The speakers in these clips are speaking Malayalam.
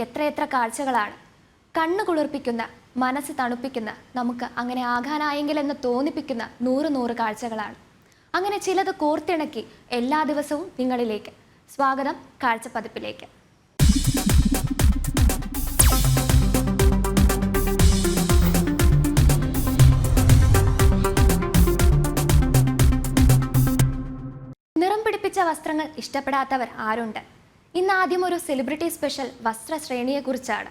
എത്രയെത്ര കാഴ്ചകളാണ്. കണ്ണു കുളിർപ്പിക്കുന്ന മനസ്സ് തണുപ്പിക്കുന്ന നമുക്ക് അങ്ങനെ ആകാനായെങ്കിലെന്ന് തോന്നിപ്പിക്കുന്ന നൂറ് നൂറ് കാഴ്ചകളാണ്. അങ്ങനെ ചിലത് കോർത്തിണക്കി എല്ലാ ദിവസവും നിങ്ങളിലേക്ക്. സ്വാഗതം കാഴ്ചപ്പതിപ്പിലേക്ക്. നിറം പിടിപ്പിച്ച വസ്ത്രങ്ങൾ ഇഷ്ടപ്പെടാത്തവർ ആരുണ്ട്? ഇന്ന് ആദ്യം ഒരു സെലിബ്രിറ്റി സ്പെഷ്യൽ വസ്ത്ര ശ്രേണിയെക്കുറിച്ചാണ്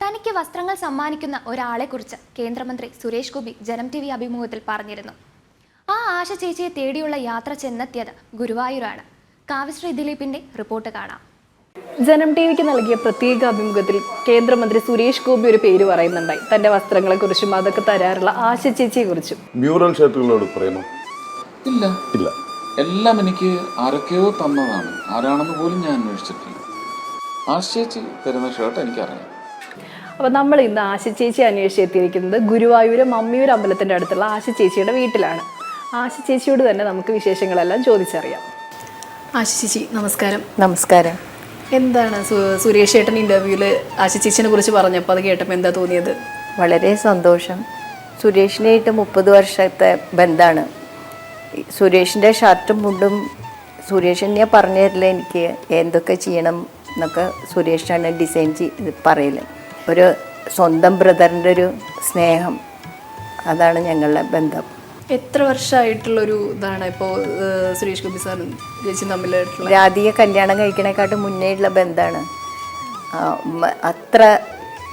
തനിക്ക് വസ്ത്രങ്ങൾ സമ്മാനിക്കുന്ന ഒരാളെക്കുറിച്ച് കേന്ദ്രമന്ത്രി സുരേഷ് ഗോപി ജനം ടി വി അഭിമുഖത്തിൽ പറഞ്ഞിരുന്നു. ആ ആശ ചേച്ചിയെ തേടിയുള്ള യാത്ര ചെന്നെത്തിയത് ഗുരുവായൂരാണ്. കാവ്യശ്രീ ദിലീപിന്റെ റിപ്പോർട്ട് കാണാം. ജനം ടി വിക്ക് നൽകിയ പ്രത്യേക അഭിമുഖത്തിൽ കേന്ദ്രമന്ത്രി സുരേഷ് ഗോപി ഒരു പേര് പറയുന്നുണ്ടായി. തന്റെ വസ്ത്രങ്ങളെക്കുറിച്ചും അതൊക്കെ തരാറുള്ള ആശ ചേച്ചിയെ കുറിച്ചും മ്യൂറൽ ഷർട്ടുകളോട് പ്രേമം ഇല്ല. ഇല്ല. എല്ലാം എനിക്ക് ആരൊക്കെയോ തന്നതാണ്. ആരാണെന്ന് പോലും ഞാൻ അന്വേഷിച്ചിട്ടില്ല. ആശ്ചേച്ചി തരുന്ന ഷർട്ട് എനിക്കറിയാം. അപ്പോൾ നമ്മൾ ഇന്ന് ആശി ചേച്ചി അന്വേഷിച്ചെത്തിയിരിക്കുന്നത് ഗുരുവായൂർ മമ്മിയൂർ അമ്പലത്തിന്റെ അടുത്തുള്ള ആശി ചേച്ചിയുടെ വീട്ടിലാണ്. ആശി ചേച്ചിയോട് തന്നെ നമുക്ക് വിശേഷങ്ങളെല്ലാം ചോദിച്ചറിയാം. ആശി ചേച്ചി നമസ്കാരം. നമസ്കാരം. എന്താണ് സുരേഷ് ചേട്ടൻ ഇന്റർവ്യൂവിൽ ആശി ചേച്ചിനെ കുറിച്ച് പറഞ്ഞപ്പോൾ അത് കേട്ടപ്പോൾ എന്താ തോന്നിയത്? വളരെ സന്തോഷം. സുരേഷിനായിട്ട് മുപ്പത് വർഷത്തെ ബന്ധമാണ് സുരേഷിന്റെ ഷർട്ടും മുണ്ടും സുരേഷ് തന്നെ പറഞ്ഞു തരില്ല എനിക്ക് എന്തൊക്കെ ചെയ്യണം എന്നൊക്കെ സുരേഷാണ് ഡിസൈൻ ചെയ്ത് പറയൽ ഒരു സ്വന്തം ബ്രദറിന്റെ ഒരു സ്നേഹം. അതാണ് ഞങ്ങളുടെ ബന്ധം. എത്ര വർഷമായിട്ടുള്ളൊരു ഇതാണ് ഇപ്പോൾ സുരേഷ് ഗോപി സാറും ചേച്ചി തമ്മിലായിട്ടുള്ള? രാധിക കല്യാണം കഴിക്കണേക്കാട്ടും മുന്നേ ഉള്ള ബന്ധമാണ് അത്ര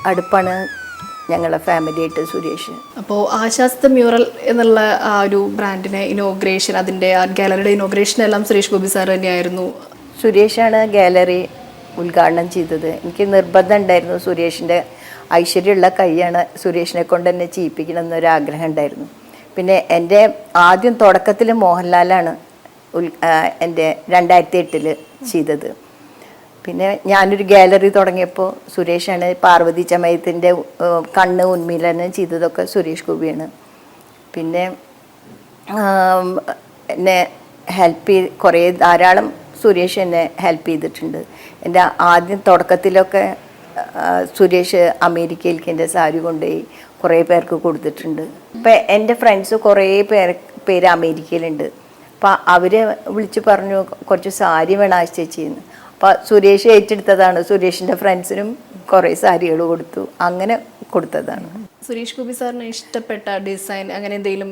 അടുപ്പാണ് ഞങ്ങളുടെ ഫാമിലിയായിട്ട് സുരേഷ്. അപ്പോൾ ആശാസ്ത മ്യൂറൽ എന്നുള്ള ആ ഒരു ബ്രാൻഡിനെ ഇനോഗ്രേഷൻ അതിന്റെ ആർട്ട് ഗാലറിയുടെ ഇനോഗ്രേഷൻ എല്ലാം സുരേഷ് ഗോപി സാർ തന്നെയായിരുന്നു. സുരേഷാണ് ഗാലറി ഉദ്ഘാടനം ചെയ്തത്. എനിക്ക് നിർബന്ധം ഉണ്ടായിരുന്നു സുരേഷിന്റെ ഐശ്വര്യമുള്ള കൈയാണ് സുരേഷിനെ കൊണ്ട് തന്നെ ചെയ്യിപ്പിക്കണം എന്നൊരു ആഗ്രഹം ഉണ്ടായിരുന്നു. പിന്നെ എന്റെ ആദ്യം തുടക്കത്തിൽ മോഹൻലാലാണ് ഉൽ എന്റെ രണ്ടായിരത്തി എട്ടിൽ ചെയ്തത്. പിന്നെ ഞാനൊരു ഗാലറി തുടങ്ങിയപ്പോൾ സുരേഷാണ് പാർവതി ചമയത്തിന്റെ കണ്ണ് ഉന്മീലനം ചെയ്തതൊക്കെ സുരേഷ് ഗോപിയാണ്. പിന്നെ എന്നെ ഹെൽപ്പ് ചെയ്ത് കുറേ ധാരാളം സുരേഷ് എന്നെ ഹെൽപ്പ് ചെയ്തിട്ടുണ്ട്. എന്റെ ആദ്യം തുടക്കത്തിലൊക്കെ സുരേഷ് അമേരിക്കയിലേക്ക് എന്റെ സാരി കൊണ്ടുപോയി കുറേ പേർക്ക് കൊടുത്തിട്ടുണ്ട്. ഇപ്പം എന്റെ ഫ്രണ്ട്സ് കുറേ പേർ പേര് അമേരിക്കയിലുണ്ട്. അപ്പം അവർ വിളിച്ച് പറഞ്ഞു കുറച്ച് സാരി വേണം ആശ ചേച്ചിന്ന് അപ്പം സുരേഷ് ഏറ്റെടുത്തതാണ്. സുരേഷിന്റെ ഫ്രണ്ട്സിനും കുറേ സാരികൾ കൊടുത്തു. അങ്ങനെ കൊടുത്തതാണ്. സുരേഷ് ഗോപി സാറിന് ഇഷ്ടപ്പെട്ട ഡിസൈൻ അങ്ങനെ എന്തെങ്കിലും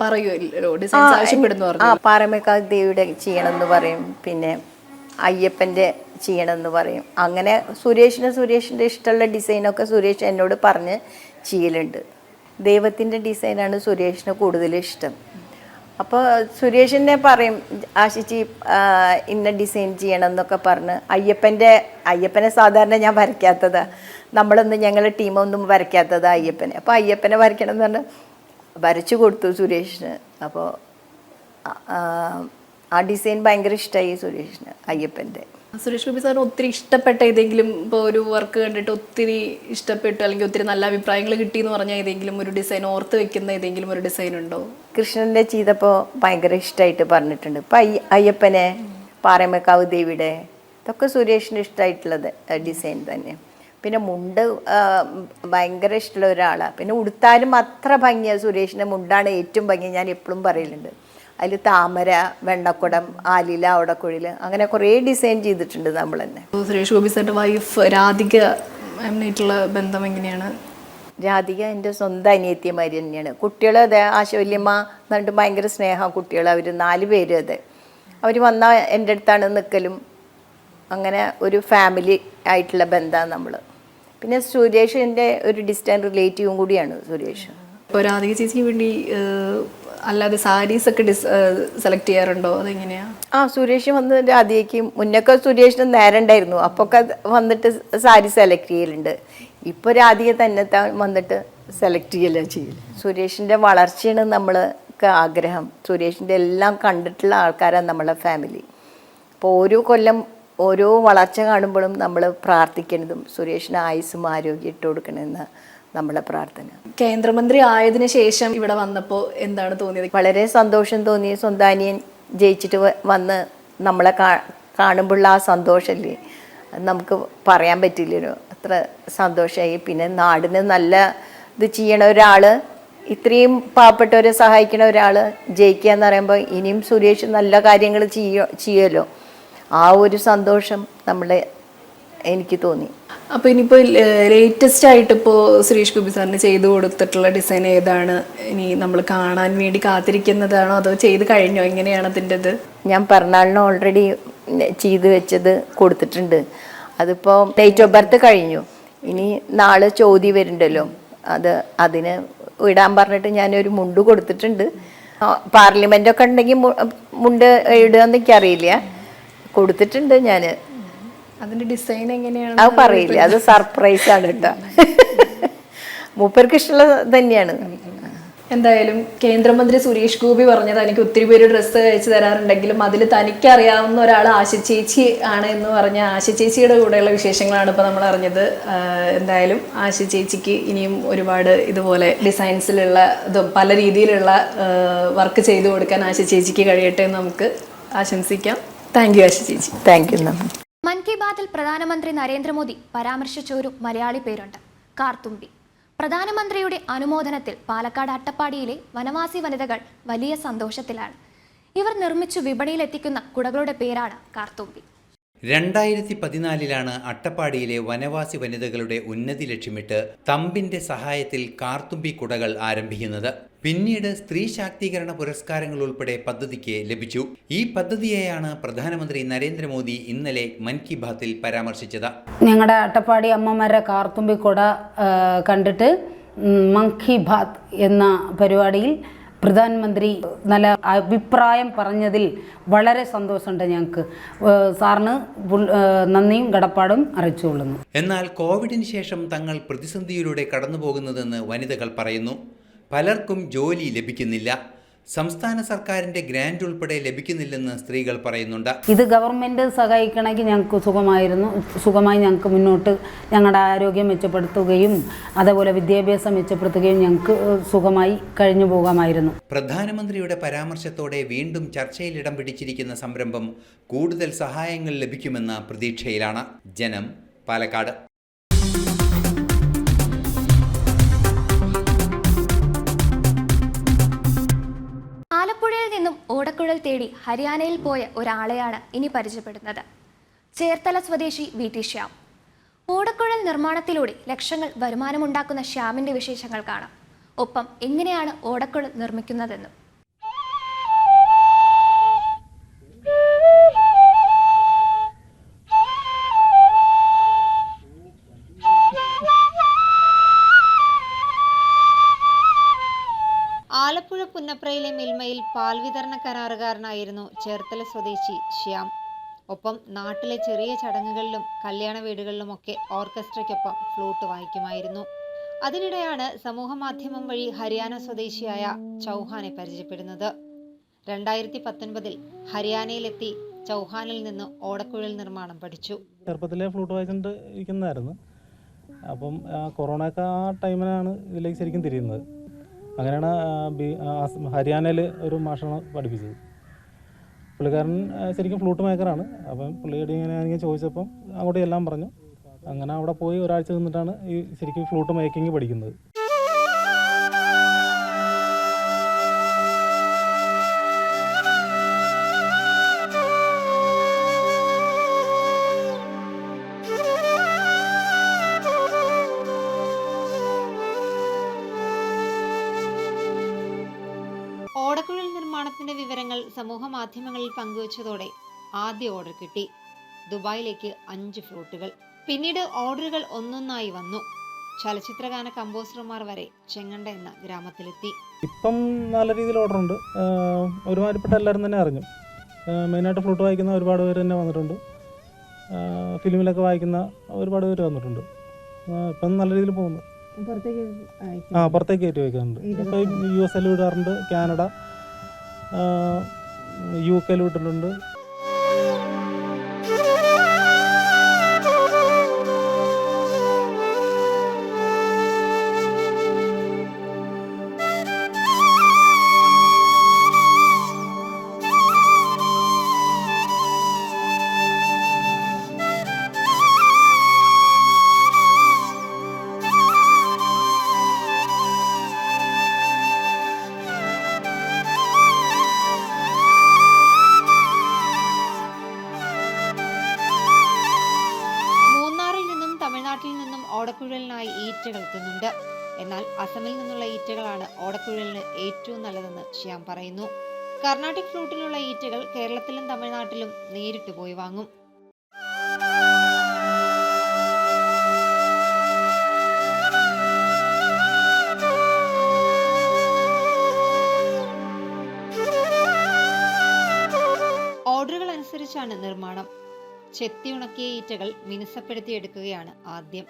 പറയുമല്ലോ ഡിസൈൻസ് ആവശ്യപ്പെടുന്നു ആ പാറമേക്കാൾ ദേവിയുടെ ചെയ്യണമെന്ന് പറയും. പിന്നെ അയ്യപ്പന്റെ ചെയ്യണമെന്ന് പറയും. അങ്ങനെ സുരേഷിന് സുരേഷിന്റെ ഇഷ്ടമുള്ള ഡിസൈനൊക്കെ സുരേഷ് എന്നോട് പറഞ്ഞ് ചെയ്യലുണ്ട്. ദൈവത്തിന്റെ ഡിസൈനാണ് സുരേഷിന് കൂടുതൽ ഇഷ്ടം. അപ്പോൾ സുരേഷിനെ പറയും ആശിച്ചി ഇന്ന ഡിസൈൻ ചെയ്യണം എന്നൊക്കെ പറഞ്ഞ്. അയ്യപ്പന്റെ അയ്യപ്പനെ സാധാരണ ഞാൻ വരയ്ക്കാത്തതാ. നമ്മളൊന്നും ഞങ്ങളുടെ ടീമൊന്നും വരയ്ക്കാത്തതാ അയ്യപ്പനെ. അപ്പോൾ അയ്യപ്പനെ വരയ്ക്കണം എന്ന് പറഞ്ഞ് വരച്ചു കൊടുത്തു സുരേഷിന്. അപ്പോൾ ആ ഡിസൈൻ ഭയങ്കര ഇഷ്ടമായി സുരേഷിന് അയ്യപ്പന്റെ സുരേഷ് ഗോപി സാറിന് ഒത്തിരി ഇഷ്ടപ്പെട്ട ഏതെങ്കിലും ഇപ്പോൾ ഒരു വർക്ക് കണ്ടിട്ട് ഒത്തിരി ഇഷ്ടപ്പെട്ടു അല്ലെങ്കിൽ ഒത്തിരി നല്ല അഭിപ്രായങ്ങൾ കിട്ടി എന്ന് പറഞ്ഞാൽ ഏതെങ്കിലും ഒരു ഡിസൈൻ ഓർത്ത് വെക്കുന്ന ഏതെങ്കിലും ഒരു ഡിസൈൻ ഉണ്ടോ? കൃഷ്ണന്റെ ചെയ്തപ്പോൾ ഭയങ്കര ഇഷ്ടമായിട്ട് പറഞ്ഞിട്ടുണ്ട്. ഇപ്പം അയ്യ അയ്യപ്പനെ പാറമേക്കാവ് ദേവിയുടെ ഇതൊക്കെ സുരേഷിന് ഇഷ്ടമായിട്ടുള്ളത് ഡിസൈൻ തന്നെ. പിന്നെ മുണ്ട് ഭയങ്കര ഇഷ്ടമുള്ള ഒരാളാണ് പിന്നെ ഉടുത്താലും അത്ര ഭംഗിയാണ് സുരേഷിന്റെ മുണ്ടാണ് ഏറ്റവും ഭംഗി. ഞാൻ എപ്പോഴും പറയലുണ്ട്. അതിൽ താമര വെണ്ണക്കുടം ആലില ഓടക്കുഴൽ അങ്ങനെ കുറേ ഡിസൈൻ ചെയ്തിട്ടുണ്ട് നമ്മൾ തന്നെ. സുരേഷ് ഗോപി സാറിന്റെ വൈഫ് രാധിക ബന്ധം എങ്ങനെയാണ്? രാധിക എന്റെ സ്വന്തം അനിയത്തിയമാരി തന്നെയാണ്. കുട്ടികൾ അതെ ആശവല്യമ്മ എന്നിട്ട് ഭയങ്കര സ്നേഹം കുട്ടികൾ അവർ നാല് പേര് അതെ. അവർ വന്നാൽ എന്റെ അടുത്താണ് നിൽക്കലും അങ്ങനെ ഒരു ഫാമിലി ആയിട്ടുള്ള ബന്ധമാണ് നമ്മൾ പിന്നെ സുരേഷ് എന്റെ ഒരു ഡിസ്റ്റന്റ് റിലേറ്റീവും കൂടിയാണ് സുരേഷ്. ഇപ്പോൾ രാധിക ചേച്ചിക്ക് വേണ്ടി അല്ലാതെ സാരീസ് ഒക്കെ ഡിസ് സെലക്ട് ചെയ്യാറുണ്ടോ? അതെങ്ങനെയാ? ആ സുരേഷ് വന്ന് രാധികയ്ക്ക് മുന്നൊക്കെ സുരേഷിന് നേരം ഉണ്ടായിരുന്നു. അപ്പൊക്കെ വന്നിട്ട് സാരി സെലക്ട് ചെയ്യലുണ്ട്. ഇപ്പോൾ രാധിക തന്നെ വന്നിട്ട് സെലക്ട് ചെയ്യല ചെയ്യൽ? സുരേഷിന്റെ വളർച്ചയാണ് നമ്മൾക്ക് ആഗ്രഹം. സുരേഷിന്റെ എല്ലാം കണ്ടിട്ടുള്ള ആൾക്കാരാണ് നമ്മളെ ഫാമിലി അപ്പോൾ ഓരോ കൊല്ലം ഓരോ വളർച്ച കാണുമ്പോഴും നമ്മൾ പ്രാർത്ഥിക്കുന്നതും സുരേഷിന് ആയുസ്സും ആരോഗ്യം ഇട്ട് കൊടുക്കണമെന്ന് നമ്മളെ പ്രാർത്ഥന. കേന്ദ്രമന്ത്രി ആയതിനു ശേഷം ഇവിടെ വന്നപ്പോൾ എന്താണ് തോന്നിയത്? വളരെ സന്തോഷം തോന്നി സ്വന്താനിയൻ ജയിച്ചിട്ട് വന്ന് നമ്മളെ കാ കാണുമ്പോഴുള്ള ആ സന്തോഷമല്ലേ നമുക്ക് പറയാൻ പറ്റില്ലല്ലോ. അത്ര സന്തോഷമായി. പിന്നെ നാടിന് നല്ല ഇത് ചെയ്യണ ഒരാൾ ഇത്രയും പാവപ്പെട്ടവരെ സഹായിക്കണ ഒരാൾ ജയിക്കുക എന്ന് പറയുമ്പോൾ ഇനിയും സുരേഷ് നല്ല കാര്യങ്ങൾ ചെയ്യോ ചെയ്യുമല്ലോ ആ ഒരു സന്തോഷം നമ്മളെ എനിക്ക് തോന്നി. അപ്പോൾ ഇനിയിപ്പോൾ ലേറ്റസ്റ്റ് ആയിട്ട് ഇപ്പോൾ സുരേഷ് ഗോപി സാറിന് ചെയ്തു കൊടുത്തിട്ടുള്ള ഡിസൈൻ ഏതാണ്? ഇനി നമ്മൾ കാണാൻ വേണ്ടി കാത്തിരിക്കുന്നതാണോ അതോ ചെയ്ത് കഴിഞ്ഞോ? എങ്ങനെയാണ് അതിന്റെ ഇത് ഞാൻ പിറന്നാളിന് ഓൾറെഡി ചെയ്തു വെച്ചത് കൊടുത്തിട്ടുണ്ട്. അതിപ്പോൾ ഡേറ്റ് ഓഫ് ബർത്ത് കഴിഞ്ഞു. ഇനി നാളെ ചോദ്യം വരുന്നുണ്ടല്ലോ. അത് അതിന് ഇടാൻ പറഞ്ഞിട്ട് ഞാനൊരു മുണ്ട് കൊടുത്തിട്ടുണ്ട്. പാർലമെന്റ് ഒക്കെ ഉണ്ടെങ്കിൽ മുണ്ട് ഇടുകയെന്ന് എനിക്കറിയില്ല. കൊടുത്തിട്ടുണ്ട് ഞാൻ അതിന്റെ ഡിസൈൻ എങ്ങനെയാണ് അത് പറയില്ല. അത് സർപ്രൈസ് ആണ് കേട്ടോ. മൂപ്പർക്ക് ഇഷ്ടമുള്ളത് തന്നെയാണ്. എന്തായാലും കേന്ദ്രമന്ത്രി സുരേഷ് ഗോപി പറഞ്ഞത് എനിക്ക് ഒത്തിരി പേര് ഡ്രസ്സ് അയച്ചു തരാറുണ്ടെങ്കിലും അതിൽ തനിക്ക് അറിയാവുന്ന ഒരാൾ ആശ ചേച്ചി ആണ് എന്ന് പറഞ്ഞ ആശ ചേച്ചിയുടെ കൂടെയുള്ള വിശേഷങ്ങളാണ് ഇപ്പോൾ നമ്മൾ അറിഞ്ഞത്. എന്തായാലും ആശ ചേച്ചിക്ക് ഇനിയും ഒരുപാട് ഇതുപോലെ ഡിസൈൻസിലുള്ള ഇതും പല രീതിയിലുള്ള വർക്ക് ചെയ്തു കൊടുക്കാൻ ആശ ചേച്ചിക്ക് കഴിയട്ടെ എന്ന് നമുക്ക് ആശംസിക്കാം. താങ്ക് യു ആശ ചേച്ചി. താങ്ക് യു മൻ കി ബാത്തിൽ പ്രധാനമന്ത്രി നരേന്ദ്രമോദി പരാമർശിച്ച ഒരു മലയാളി പേരുണ്ട് കാർത്തുമ്പി പ്രധാനമന്ത്രിയുടെ അനുമോദനത്തിൽ പാലക്കാട് അട്ടപ്പാടിയിലെ വനവാസി വനിതകൾ വലിയ സന്തോഷത്തിലാണ്. ഇവർ നിർമ്മിച്ചു വിപണിയിലെത്തിക്കുന്ന കുടകളുടെ പേരാണ് കാർത്തുമ്പി. രണ്ടായിരത്തി പതിനാലിലാണ് അട്ടപ്പാടിയിലെ വനവാസി വനിതകളുടെ ഉന്നതി ലക്ഷ്യമിട്ട് തമ്പിന്റെ സഹായത്തിൽ കാർത്തുമ്പി കുടകൾ ആരംഭിക്കുന്നത്. പിന്നീട് സ്ത്രീ ശാക്തീകരണ പുരസ്കാരങ്ങൾ ഉൾപ്പെടെ പദ്ധതിക്ക് ലഭിച്ചു. ഈ പദ്ധതിയെയാണ് പ്രധാനമന്ത്രി നരേന്ദ്രമോദി ഇന്നലെ മൻ കി ബാത്തിൽ പരാമർശിച്ചത്. ഞങ്ങളുടെ അട്ടപ്പാടി അമ്മമാരെ കാർത്തുമ്പിക്കൊട കൊട കണ്ടിട്ട് മൻ കി ബാത് എന്ന പരിപാടിയിൽ പ്രധാനമന്ത്രി നല്ല അഭിപ്രായം പറഞ്ഞതിൽ വളരെ സന്തോഷമുണ്ട് ഞങ്ങൾക്ക്. സാറിന് നന്ദിയും കടപ്പാടും അറിയിച്ചുകൊള്ളുന്നു എന്നാൽ കോവിഡിന് ശേഷം തങ്ങൾ പ്രതിസന്ധിയിലൂടെ കടന്നു പോകുന്നതെന്ന് വനിതകൾ പറയുന്നു. പലർക്കും ജോലി ലഭിക്കുന്നില്ല. സംസ്ഥാന സർക്കാരിന്റെ ഗ്രാന്റ് ഉൾപ്പെടെ ലഭിക്കുന്നില്ലെന്ന് സ്ത്രീകൾ പറയുന്നുണ്ട്. ഇത് ഗവൺമെന്റ് സഹായിക്കണമെങ്കിൽ ഞങ്ങൾക്ക് സുഖമായിരുന്നു. സുഖമായി ഞങ്ങൾക്ക് മുന്നോട്ട് ഞങ്ങളുടെ ആരോഗ്യം മെച്ചപ്പെടുത്തുകയും അതേപോലെ വിദ്യാഭ്യാസം മെച്ചപ്പെടുത്തുകയും ഞങ്ങൾക്ക് സുഖമായി കഴിഞ്ഞു പോകാമായിരുന്നു. പ്രധാനമന്ത്രിയുടെ പരാമർശത്തോടെ വീണ്ടും ചർച്ചയിൽ ഇടം പിടിച്ചിരിക്കുന്ന സംരംഭം കൂടുതൽ സഹായങ്ങൾ ലഭിക്കുമെന്ന പ്രതീക്ഷയിലാണ്. ജനം പാലക്കാട്. ഓടക്കുഴൽ തേടി ഹരിയാനയിൽ പോയ ഒരാളെയാണ് ഇനി പരിചയപ്പെടുന്നത്. ചേർത്തല സ്വദേശി വി ടി ശ്യാം. ഓടക്കുഴൽ നിർമ്മാണത്തിലൂടെ ലക്ഷങ്ങൾ വരുമാനമുണ്ടാക്കുന്ന ശ്യാമിന്റെ വിശേഷങ്ങൾ കാണാം. ഒപ്പം എങ്ങനെയാണ് ഓടക്കുഴൽ നിർമ്മിക്കുന്നതെന്നും. പാൽ വിതരണ കരാറുകാരനായിരുന്നു ചേർത്തല സ്വദേശി ശ്യാം. ഒപ്പം നാട്ടിലെ ചെറിയ ചടങ്ങുകളിലും കല്യാണ വീടുകളിലുമൊക്കെ ഓർക്കസ്ട്രയ്ക്കൊപ്പം ഫ്ലൂട്ട് വായിക്കുമായിരുന്നു. അതിനിടെയാണ് സമൂഹ മാധ്യമം വഴി ഹരിയാന സ്വദേശിയായ ചൗഹാനെ പരിചയപ്പെടുന്നത്. രണ്ടായിരത്തി പത്തൊൻപതിൽ ഹരിയാനയിലെത്തി ചൗഹാനിൽ നിന്ന് ഓടക്കുഴൽ നിർമ്മാണം പഠിച്ചു. ചെറുപ്പത്തിലെ ഫ്ലൂട്ട് വായിച്ചുകൊണ്ട് ഇരിക്കുന്നതായിരുന്നു അപ്പം കൊറോണ ഒക്കെ ആ ടൈമിനാണ് ഇതിലേക്ക് ശരിക്കും തിരിയുന്നത്. അങ്ങനെയാണ് ഹരിയാനയിൽ ഒരു മാഷാണ് പഠിപ്പിച്ചത്. പുള്ളിക്കാരൻ ശരിക്കും ഫ്ലൂട്ട് മേക്കറാണ് അപ്പം പുള്ളിയോട് ഇങ്ങനെ എനിക്ക് ചോദിച്ചപ്പം അങ്ങോട്ട് എല്ലാം പറഞ്ഞു. അങ്ങനെ അവിടെ പോയി ഒരാഴ്ച നിന്നിട്ടാണ് ഈ ശരിക്കും ഫ്ലൂട്ട് മേക്കിംഗ് പഠിക്കുന്നത്. മാധ്യമങ്ങളിൽ പങ്കുവച്ചതോടെ ആദ്യ ഓർഡർ കിട്ടി. ദുബായിലേക്ക് അഞ്ച് ഫ്ലൂട്ടുകൾ പിന്നീട് ഓർഡറുകൾ ഒന്നൊന്നായി വന്നു. ചലച്ചിത്രഗാന കമ്പോസർമാർ വരെ ചെങ്ങണ്ട എന്ന ഗ്രാമത്തിലെത്തി. ഇപ്പം നല്ല രീതിയിൽ ഓർഡർ ഉണ്ട്. ഒരുമാതിരിപ്പെട്ട എല്ലാവരും തന്നെ അറിഞ്ഞു. മെയിനായിട്ട് ഫ്ലൂട്ട് വായിക്കുന്ന ഒരുപാട് പേര് തന്നെ വന്നിട്ടുണ്ട്. ഫിലിമിലൊക്കെ വായിക്കുന്ന ഒരുപാട് പേര് വന്നിട്ടുണ്ട്. ഇപ്പം നല്ല രീതിയിൽ പോകുന്നു. ആ പുറത്തേക്ക് കയറ്റി വയ്ക്കുന്നുണ്ട് ഇപ്പം യു എസ് എൽ വിടാറുണ്ട്. കാനഡ. യു കെയിൽ അസമിൽ നിന്നുള്ള ഈറ്റകളാണ് ഓടക്കുഴലിന് ഏറ്റവും നല്ലതെന്ന് ശ്യാം പറയുന്നു. കർണാട്ടിക് ഫ്ലൂട്ടിലുള്ള ഈറ്റകൾ കേരളത്തിലും തമിഴ്നാട്ടിലും നേരിട്ട് പോയി വാങ്ങും. ഓർഡറുകൾ അനുസരിച്ചാണ് നിർമ്മാണം. ചെത്തി ഉണക്കിയ ഈറ്റകൾ മിനുസപ്പെടുത്തിയെടുക്കുകയാണ് ആദ്യം.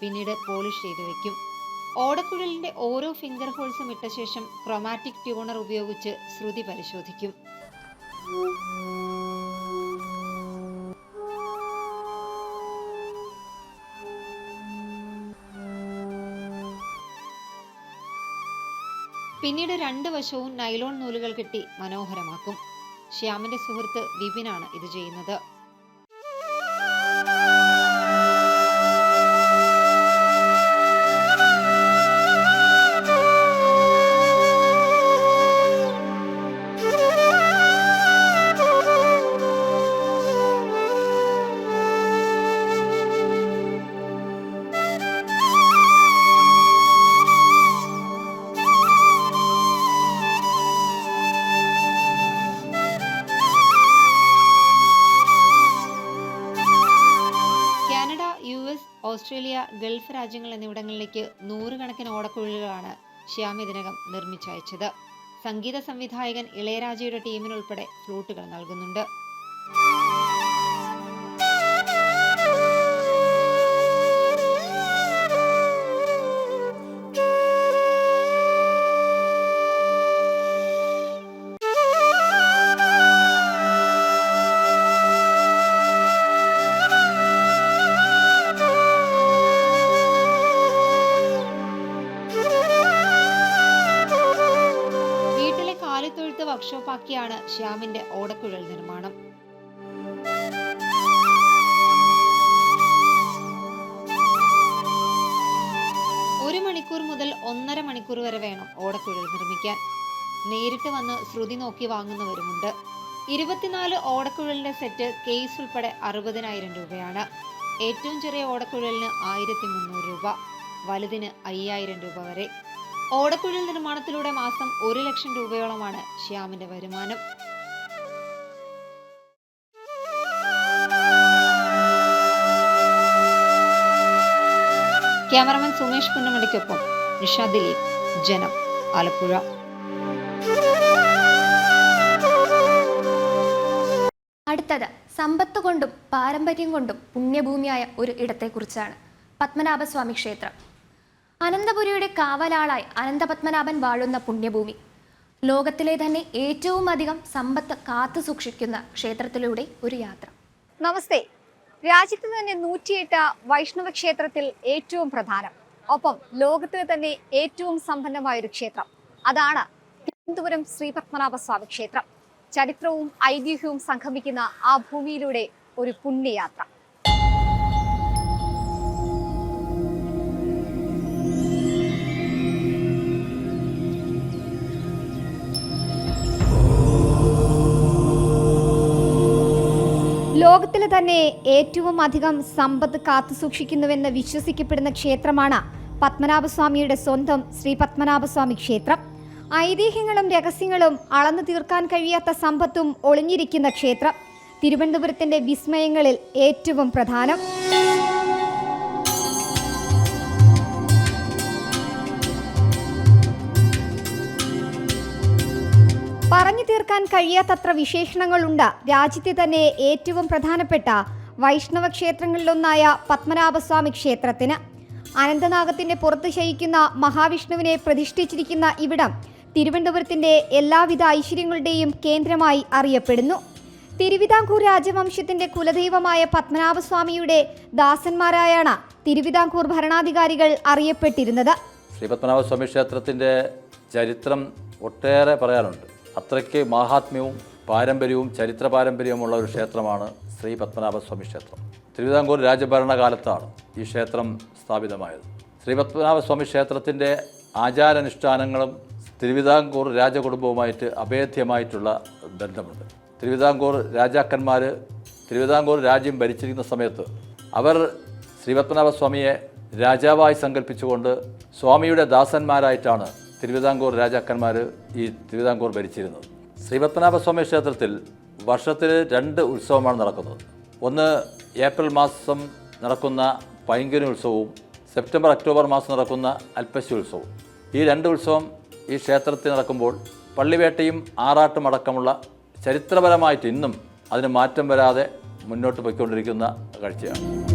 പിന്നീട് പോളിഷ് ചെയ്തു വെക്കും. ഓടക്കുഴലിന്റെ ഓരോ ഫിംഗർ ഹോൾസും ഇട്ട ശേഷം ക്രൊമാറ്റിക് ട്യൂണർ ഉപയോഗിച്ച് ശ്രുതി പരിശോധിക്കും. പിന്നീട് രണ്ട് വശവും നൈലോൺ നൂലുകൾ കെട്ടി മനോഹരമാക്കും. ശ്യാമിന്റെ സുഹൃത്ത് വിപിനാണ് ഇത് ചെയ്യുന്നത്. ഗൾഫ് രാജ്യങ്ങൾ എന്നിവിടങ്ങളിലേക്ക് നൂറുകണക്കിന് ഓടക്കുഴലുകളാണ് ശ്യാം ഇതിനകം നിർമ്മിച്ചയച്ചത്. സംഗീത സംവിധായകൻ ഇളയരാജയുടെ ടീമിനുൾപ്പെടെ ഫ്ലൂട്ടുകൾ നൽകുന്നുണ്ട്. വർക്ക്ഷോപ്പാക്കിയാണ് ശ്യാമിന്റെ ഓടക്കുഴൽ നിർമ്മാണം. ഒരു മണിക്കൂർ മുതൽ ഒന്നര മണിക്കൂർ വരെ വേണം ഓടക്കുഴൽ നിർമ്മിക്കാൻ. നേരിട്ട് വന്ന് ശ്രുതി നോക്കി വാങ്ങുന്നവരുമുണ്ട്. ഇരുപത്തിനാല് ഓടക്കുഴലിന്റെ സെറ്റ് കേസ് ഉൾപ്പെടെ അറുപതിനായിരം രൂപയാണ്. ഏറ്റവും ചെറിയ ഓടക്കുഴലിന് ആയിരത്തി മുന്നൂറ് രൂപ വലുതിന് അയ്യായിരം രൂപ വരെ. ഓടക്കുഴൽ നിർമ്മാണത്തിലൂടെ മാസം ഒരു ലക്ഷം രൂപയോളമാണ് ശ്യാമിന്റെ വരുമാനം. ക്യാമറമാൻ സുമേഷ് പുന്നമടിക്കൊപ്പം നിഷ ദിലീപ് ജനം ആലപ്പുഴ. അടുത്തത് സമ്പത്ത് കൊണ്ടും പാരമ്പര്യം കൊണ്ടും പുണ്യഭൂമിയായ ഒരു ഇടത്തെക്കുറിച്ചാണ്. പത്മനാഭസ്വാമി ക്ഷേത്രം. അനന്തപുരിയുടെ കാവലാളായി അനന്തപത്മനാഭൻ വാഴുന്ന പുണ്യഭൂമി. ലോകത്തിലെ തന്നെ ഏറ്റവും അധികം സമ്പത്ത് കാത്തു സൂക്ഷിക്കുന്ന ക്ഷേത്രത്തിലൂടെ ഒരു യാത്ര. നമസ്തേ. രാജ്യത്ത് തന്നെ നൂറ്റിയെട്ട് വൈഷ്ണവ ക്ഷേത്രത്തിൽ ഏറ്റവും പ്രധാനം. ഒപ്പം ലോകത്തിലെ തന്നെ ഏറ്റവും സമ്പന്നമായ ഒരു ക്ഷേത്രം. അതാണ് തിരുവനന്തപുരം ശ്രീ പത്മനാഭസ്വാമി ക്ഷേത്രം. ചരിത്രവും ഐതിഹ്യവും സംഗമിക്കുന്ന ആ ഭൂമിയിലൂടെ ഒരു പുണ്യയാത്ര. ലോകത്തിലെ തന്നെ ഏറ്റവും അധികം സമ്പത്ത് കാത്തു സൂക്ഷിക്കുന്നുവെന്ന് വിശ്വസിക്കപ്പെടുന്ന ക്ഷേത്രമാണ് പത്മനാഭസ്വാമിയുടെ സ്വന്തം ശ്രീ പത്മനാഭസ്വാമി ക്ഷേത്രം. ഐതിഹ്യങ്ങളും രഹസ്യങ്ങളും അളന്നു തീർക്കാൻ കഴിയാത്ത സമ്പത്തും ഒളിഞ്ഞിരിക്കുന്ന ക്ഷേത്രം. തിരുവനന്തപുരത്തിന്റെ വിസ്മയങ്ങളിൽ ഏറ്റവും പ്രധാനം. പറഞ്ഞു തീർക്കാൻ കഴിയാത്തത്ര വിശേഷണങ്ങളുണ്ട്. രാജ്യത്തെ തന്നെ ഏറ്റവും പ്രധാനപ്പെട്ട വൈഷ്ണവ ക്ഷേത്രങ്ങളിലൊന്നായ പത്മനാഭസ്വാമി ക്ഷേത്രത്തിന്. അനന്തനാഗത്തിന്റെ പുറത്ത് ശയിക്കുന്ന മഹാവിഷ്ണുവിനെ പ്രതിഷ്ഠിച്ചിരിക്കുന്ന ഇവിടം തിരുവനന്തപുരത്തിന്റെ എല്ലാവിധ ഐശ്വര്യങ്ങളുടെയും കേന്ദ്രമായി അറിയപ്പെടുന്നു. തിരുവിതാംകൂർ രാജവംശത്തിന്റെ കുലദൈവമായ പത്മനാഭസ്വാമിയുടെ ദാസന്മാരായാണ് തിരുവിതാംകൂർ ഭരണാധികാരികൾ അറിയപ്പെട്ടിരുന്നത്. ശ്രീ പത്മനാഭസ്വാമി ക്ഷേത്രത്തിന്റെ ചരിത്രം ഒട്ടേറെ പറയാനുണ്ട്. അത്രയ്ക്ക് മാഹാത്മ്യവും പാരമ്പര്യവും ചരിത്ര പാരമ്പര്യവുമുള്ള ഒരു ക്ഷേത്രമാണ് ശ്രീ പത്മനാഭസ്വാമി ക്ഷേത്രം. തിരുവിതാംകൂർ രാജഭരണകാലത്താണ് ഈ ക്ഷേത്രം സ്ഥാപിതമായത്. ശ്രീ പത്മനാഭസ്വാമി ക്ഷേത്രത്തിന്റെ ആചാരാനുഷ്ഠാനങ്ങളും തിരുവിതാംകൂർ രാജകുടുംബവുമായിട്ട് അഭേദ്യമായിട്ടുള്ള ബന്ധമുണ്ട്. തിരുവിതാംകൂർ രാജാക്കന്മാർ തിരുവിതാംകൂർ രാജ്യം ഭരിച്ചിരിക്കുന്ന സമയത്ത് അവർ ശ്രീപത്മനാഭസ്വാമിയെ രാജാവായി സങ്കല്പിച്ചുകൊണ്ട് സ്വാമിയുടെ ദാസന്മാരായിട്ടാണ് തിരുവിതാംകൂർ രാജാക്കന്മാർ ഈ തിരുവിതാംകൂർ ഭരിച്ചിരുന്നത് ശ്രീപത്മനാഭസ്വാമി ക്ഷേത്രത്തിൽ വർഷത്തിൽ രണ്ട് ഉത്സവമാണ് നടക്കുന്നത്. ഒന്ന് ഏപ്രിൽ മാസം നടക്കുന്ന പൈങ്കുനി ഉത്സവവും സെപ്റ്റംബർ ഒക്ടോബർ മാസം നടക്കുന്ന അൽപ്പശി ഉത്സവവും. ഈ രണ്ട് ഉത്സവം ഈ ക്ഷേത്രത്തിൽ നടക്കുമ്പോൾ പള്ളിവേട്ടയും ആറാട്ടും അടക്കമുള്ള ചരിത്രപരമായിട്ട് ഇന്നും അതിന് മാറ്റം വരാതെ മുന്നോട്ട് പോയിക്കൊണ്ടിരിക്കുന്ന കാഴ്ചയാണ്.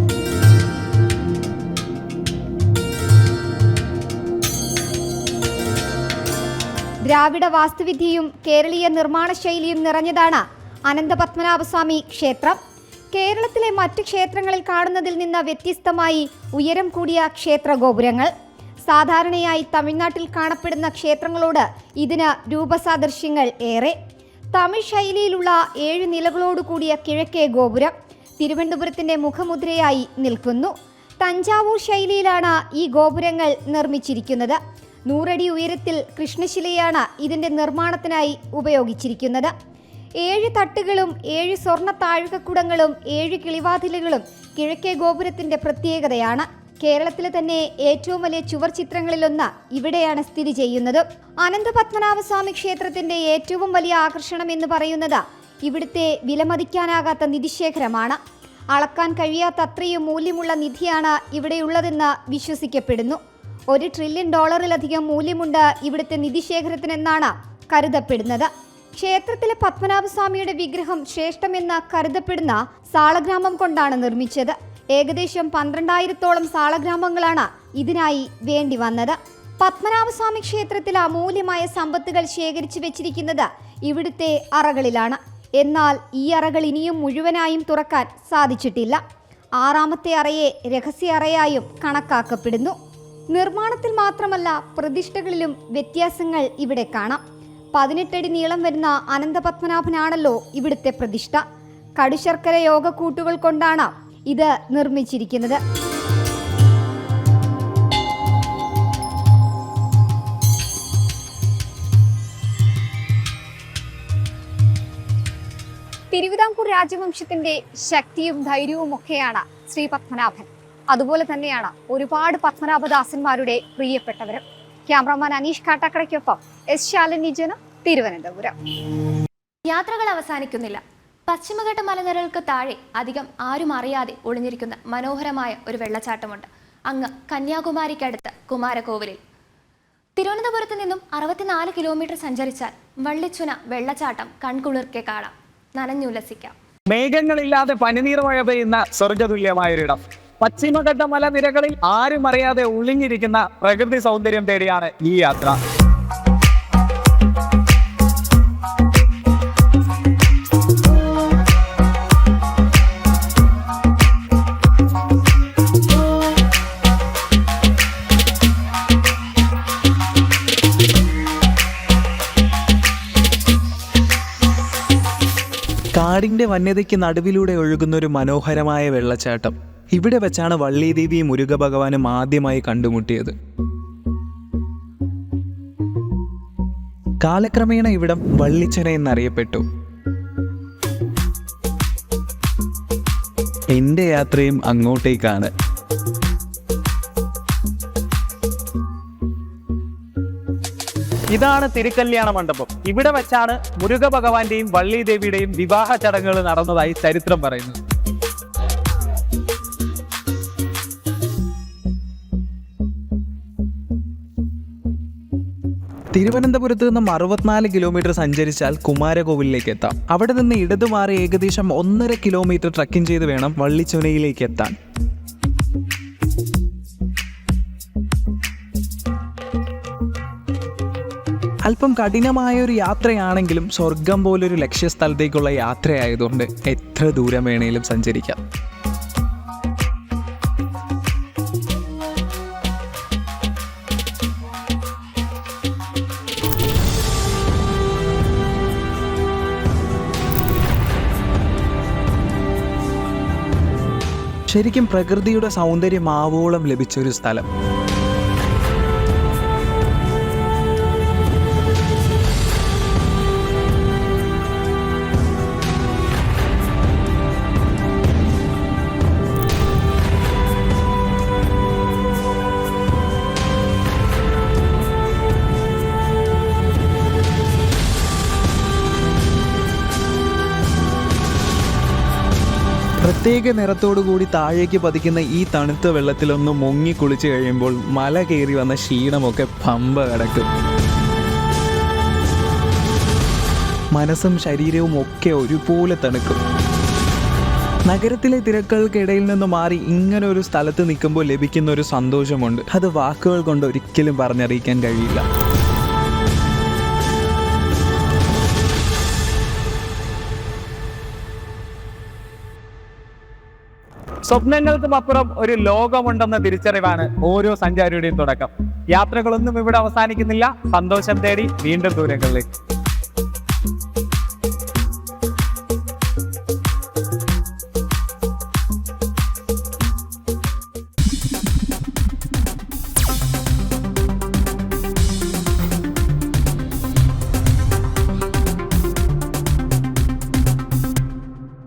ദ്രാവിഡ വാസ്തുവിദ്യയും കേരളീയ നിർമ്മാണ ശൈലിയും നിറഞ്ഞതാണ് അനന്തപത്മനാഭസ്വാമി ക്ഷേത്രം. കേരളത്തിലെ മറ്റു ക്ഷേത്രങ്ങളിൽ കാണുന്നതിൽ നിന്ന് വ്യത്യസ്തമായി ഉയരം കൂടിയ ക്ഷേത്ര ഗോപുരങ്ങൾ. സാധാരണയായി തമിഴ്നാട്ടിൽ കാണപ്പെടുന്ന ക്ഷേത്രങ്ങളോട് ഇതിന് രൂപസാദൃശ്യങ്ങൾ ഏറെ. തമിഴ് ശൈലിയിലുള്ള ഏഴ് നിലകളോട് കൂടിയ കിഴക്കേ ഗോപുരം തിരുവനന്തപുരത്തിന്റെ മുഖമുദ്രയായി നിൽക്കുന്നു. തഞ്ചാവൂർ ശൈലിയിലാണ് ഈ ഗോപുരങ്ങൾ നിർമ്മിച്ചിരിക്കുന്നത്. നൂറടി ഉയരത്തിൽ കൃഷ്ണശിലയാണ് ഇതിന്റെ നിർമ്മാണത്തിനായി ഉപയോഗിച്ചിരിക്കുന്നത്. ഏഴ് തട്ടുകളും ഏഴ് സ്വർണ താഴികക്കുടങ്ങളും ഏഴ് കിളിവാതിലുകളും കിഴക്കേ ഗോപുരത്തിന്റെ പ്രത്യേകതയാണ്. കേരളത്തിലെ തന്നെ ഏറ്റവും വലിയ ചുവർ ചിത്രങ്ങളിലൊന്ന് ഇവിടെയാണ് സ്ഥിതി ചെയ്യുന്നത്. അനന്തപത്മനാഭസ്വാമി ക്ഷേത്രത്തിന്റെ ഏറ്റവും വലിയ ആകർഷണം എന്ന് പറയുന്നത് ഇവിടുത്തെ വിലമതിക്കാനാകാത്ത നിധിശേഖരമാണ്. അളക്കാൻ കഴിയാത്തത്രയും മൂല്യമുള്ള നിധിയാണ് ഇവിടെയുള്ളതെന്ന് വിശ്വസിക്കപ്പെടുന്നു. ഒരു ട്രില്യൺ ഡോളറിലധികം മൂല്യമുണ്ട് ഇവിടുത്തെ നിധിശേഖരത്തിനെന്നാണ് കരുതപ്പെടുന്നത്. ക്ഷേത്രത്തിലെ പത്മനാഭസ്വാമിയുടെ വിഗ്രഹം ശ്രേഷ്ഠമെന്ന് കരുതപ്പെടുന്ന സാളഗ്രാമം കൊണ്ടാണ് നിർമ്മിച്ചത്. ഏകദേശം പന്ത്രണ്ടായിരത്തോളം സാളഗ്രാമങ്ങളാണ് ഇതിനായി വേണ്ടി വന്നത് പത്മനാഭസ്വാമി ക്ഷേത്രത്തിൽ അമൂല്യമായ സമ്പത്തുകൾ ശേഖരിച്ചു വെച്ചിരിക്കുന്നത് ഇവിടുത്തെ അറകളിലാണ്. എന്നാൽ ഈ അറകൾ ഇനിയും മുഴുവനായും തുറക്കാൻ സാധിച്ചിട്ടില്ല. ആറാമത്തെ അറയെ രഹസ്യ അറയായും കണക്കാക്കപ്പെടുന്നു. നിർമ്മാണത്തിൽ മാത്രമല്ല പ്രതിഷ്ഠകളിലും വ്യത്യാസങ്ങൾ ഇവിടെ കാണാം. പതിനെട്ടടി നീളം വരുന്ന അനന്തപത്മനാഭനാണല്ലോ ഇവിടുത്തെ പ്രതിഷ്ഠ. കടുശർക്കര യോഗക്കൂട്ടുകൾ കൊണ്ടാണ് ഇത് നിർമ്മിച്ചിരിക്കുന്നത്. തിരുവിതാംകൂർ രാജവംശത്തിന്റെ ശക്തിയും ധൈര്യവും ഒക്കെയാണ് ശ്രീ പത്മനാഭൻ അതുപോലെ തന്നെയാണ് ഒരുപാട് പത്മനാഭദാസന്മാരുടെ പ്രിയപ്പെട്ടവരും. ക്യാമറമാൻ അനീഷ് കാട്ടാക്കടയ്ക്കൊപ്പം എസ് ശാലിനി ജനം തിരുവനന്തപുരം. യാത്രകൾ അവസാനിക്കുന്നില്ല. പശ്ചിമഘട്ട മലനിരകൾക്ക് താഴെ അധികം ആരും അറിയാതെ ഒളിഞ്ഞിരിക്കുന്ന മനോഹരമായ ഒരു വെള്ളച്ചാട്ടമുണ്ട്. അങ്ങ് കന്യാകുമാരിക്കടുത്ത് കുമാരകോവിലിൽ. തിരുവനന്തപുരത്ത് നിന്നും അറുപത്തിനാല് കിലോമീറ്റർ സഞ്ചരിച്ചാൽ വള്ളിച്ചുന വെള്ളച്ചാട്ടം കൺകുളിർക്കെ കാണാം. നനഞ്ഞുല്ലസിക്കാം. മേഘങ്ങളില്ലാതെ പനിനീർ മഴ പെയ്യുന്ന സ്വർഗതുല്യമായൊരിടം പശ്ചിമഘട്ട മലനിരകളിൽ ആരും അറിയാതെ ഒളിഞ്ഞിരിക്കുന്ന പ്രകൃതി സൗന്ദര്യം തേടിയാണ് ഈ യാത്ര. കാടിന്റെ വന്യതയ്ക്ക് നടുവിലൂടെ ഒഴുകുന്ന ഒരു മനോഹരമായ വെള്ളച്ചാട്ടം. ഇവിടെ വെച്ചാണ് വള്ളിദേവി മുരുക ഭഗവാനും ആദ്യമായി കണ്ടുമുട്ടിയത്. കാലക്രമേണ ഇവിടം വള്ളിച്ചന എന്നറിയപ്പെട്ടു. എന്റെ യാത്രയും അങ്ങോട്ടേക്കാണ്. ഇതാണ് തിരുക്കല്യാണ മണ്ഡപം. ഇവിടെ വെച്ചാണ് മുരുക ഭഗവാന്റെയും വള്ളി ദേവിയുടെയും വിവാഹ ചടങ്ങുകൾ നടന്നതായി ചരിത്രം പറയുന്നു തിരുവനന്തപുരത്ത് നിന്നും അറുപത്തിനാല് കിലോമീറ്റർ സഞ്ചരിച്ചാൽ കുമാരകോവിലേക്ക് എത്താം. അവിടെ നിന്ന് ഇടതു മാറി ഏകദേശം ഒന്നര കിലോമീറ്റർ ട്രക്കിംഗ് ചെയ്ത് വേണം വള്ളിച്ചുനയിലേക്ക് എത്താൻ. അല്പം കഠിനമായ ഒരു യാത്രയാണെങ്കിലും സ്വർഗം പോലൊരു ലക്ഷ്യസ്ഥലത്തേക്കുള്ള യാത്രയായതുകൊണ്ട് എത്ര ദൂരം വേണേലും സഞ്ചരിക്കാം. ശരിക്കും പ്രകൃതിയുടെ സൗന്ദര്യം ആവോളം ലഭിച്ച ഒരു സ്ഥലം. പ്രത്യേക നിറത്തോടു കൂടി താഴേക്ക് പതിക്കുന്ന ഈ തണുത്ത വെള്ളത്തിലൊന്ന് മുങ്ങി കുളിച്ചു കഴിയുമ്പോൾ മല കയറി വന്ന ക്ഷീണമൊക്കെ പമ്പ കിടക്കും. മനസ്സും ശരീരവും ഒക്കെ ഒരുപോലെ തണുക്കും. നഗരത്തിലെ തിരക്കുകൾക്കിടയിൽ നിന്ന് മാറി ഇങ്ങനെ ഒരു സ്ഥലത്ത് നിൽക്കുമ്പോൾ ലഭിക്കുന്ന ഒരു സന്തോഷമുണ്ട്. അത് വാക്കുകൾ കൊണ്ട് ഒരിക്കലും പറഞ്ഞറിയിക്കാൻ കഴിയില്ല. സ്വപ്നങ്ങൾക്കും അപ്പുറം ഒരു ലോകമുണ്ടെന്ന തിരിച്ചറിവാണ് ഓരോ സഞ്ചാരിയുടെയും തുടക്കം. യാത്രകളൊന്നും ഇവിടെ അവസാനിക്കുന്നില്ല. സന്തോഷം തേടി വീണ്ടും ദൂരങ്ങളിലേക്ക്.